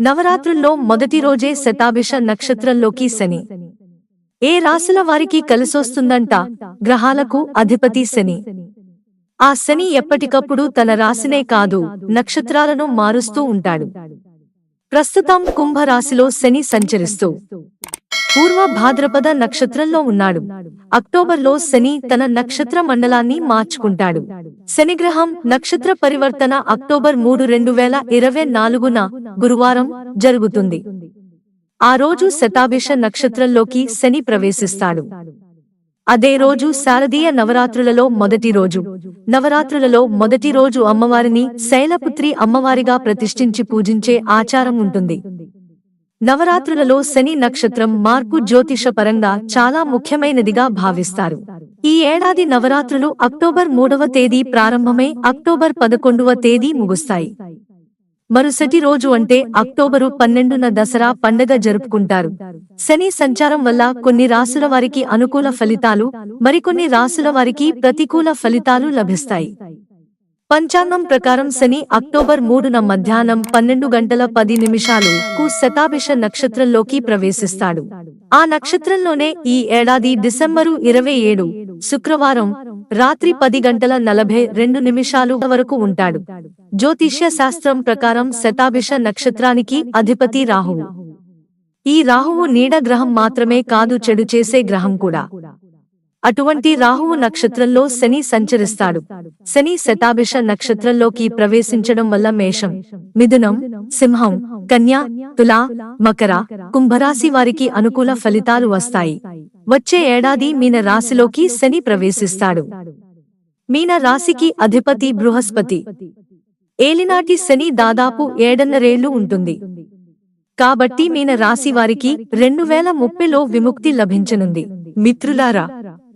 నవరాత్రుల్లో మొదటి రోజే శతాభిష నక్షత్రంలోకి శని. ఏ రాశుల వారికి కలిసొస్తుందంట గ్రహాలకు అధిపతి శని. ఆ శని ఎప్పటికప్పుడు తన రాశినే కాదు నక్షత్రాలను మారుస్తూ ఉంటాడు. ప్రస్తుతం కుంభరాశిలో శని సంచరిస్తూ పూర్వ భాద్రపద నక్షత్రంలో ఉన్నాడు. అక్టోబర్లో శని తన నక్షత్ర మండలాన్ని మార్చుకుంటాడు. శనిగ్రహం నక్షత్ర పరివర్తన అక్టోబర్ మూడు రెండు వేల ఇరవై నాలుగున గురువారం జరుగుతుంది. ఆ రోజు శతాభిష నక్షత్రంలోకి శని ప్రవేశిస్తాడు. అదే రోజు శారదీయ నవరాత్రులలో మొదటి రోజు. నవరాత్రులలో మొదటి రోజు అమ్మవారిని శైలపుత్రి అమ్మవారిగా ప్రతిష్ఠించి పూజించే ఆచారం ఉంటుంది. నవరాత్రులలో శని నక్షత్రం మార్పు జ్యోతిష పరంగా చాలా ముఖ్యమైనదిగా భావిస్తారు. ఈ ఏడాది నవరాత్రులు అక్టోబర్ మూడవ తేదీ ప్రారంభమై అక్టోబర్ పదకొండవ తేదీ ముగుస్తాయి. మరుసటి రోజు అంటే అక్టోబరు పన్నెండున దసరా పండగ జరుపుకుంటారు. శని సంచారం వల్ల కొన్ని రాసుల వారికి అనుకూల ఫలితాలు మరికొన్ని రాసుల వారికి ప్రతికూల ఫలితాలు లభిస్తాయి. పంచాంగం ప్రకారం శని అక్టోబర్ మూడున మధ్యాహ్నం పన్నెండు గంటల పది నిమిషాలు కు శతాభిష నక్షత్రంలోకి ప్రవేశిస్తాడు. ఆ నక్షత్రంలోనే ఈ ఏడాది డిసెంబరు ఇరవై ఏడు శుక్రవారం రాత్రి పది గంటల నలభై రెండు నిమిషాలు వరకు ఉంటాడు. జ్యోతిష్య శాస్త్రం ప్రకారం శతాభిష నక్షత్రానికి అధిపతి రాహువు. ఈ రాహువు నీడ గ్రహం మాత్రమే కాదు చెడు చేసే గ్రహం కూడా. అటువంటి రాహువు నక్షత్రంలో శని సంచరిస్తాడు. శని శతాభిష నక్షత్రంలోకి ప్రవేశించడం వల్ల మేషం మిథునం సింహం కన్య తులా మకర కుంభరాశి వారికి అనుకూల ఫలితాలు వస్తాయి. వచ్చే ఏడాది మీన రాశిలోకి శని ప్రవేశిస్తాడు. మీన రాశికి అధిపతి బృహస్పతి. ఏలినాటి శని దాదాపు ఏడన్నరేళ్ళు ఉంటుంది. కాబట్టి మీన రాశి వారికి రెండు వేల ముప్పైలో విముక్తి లభించనుంది. మిత్రులారా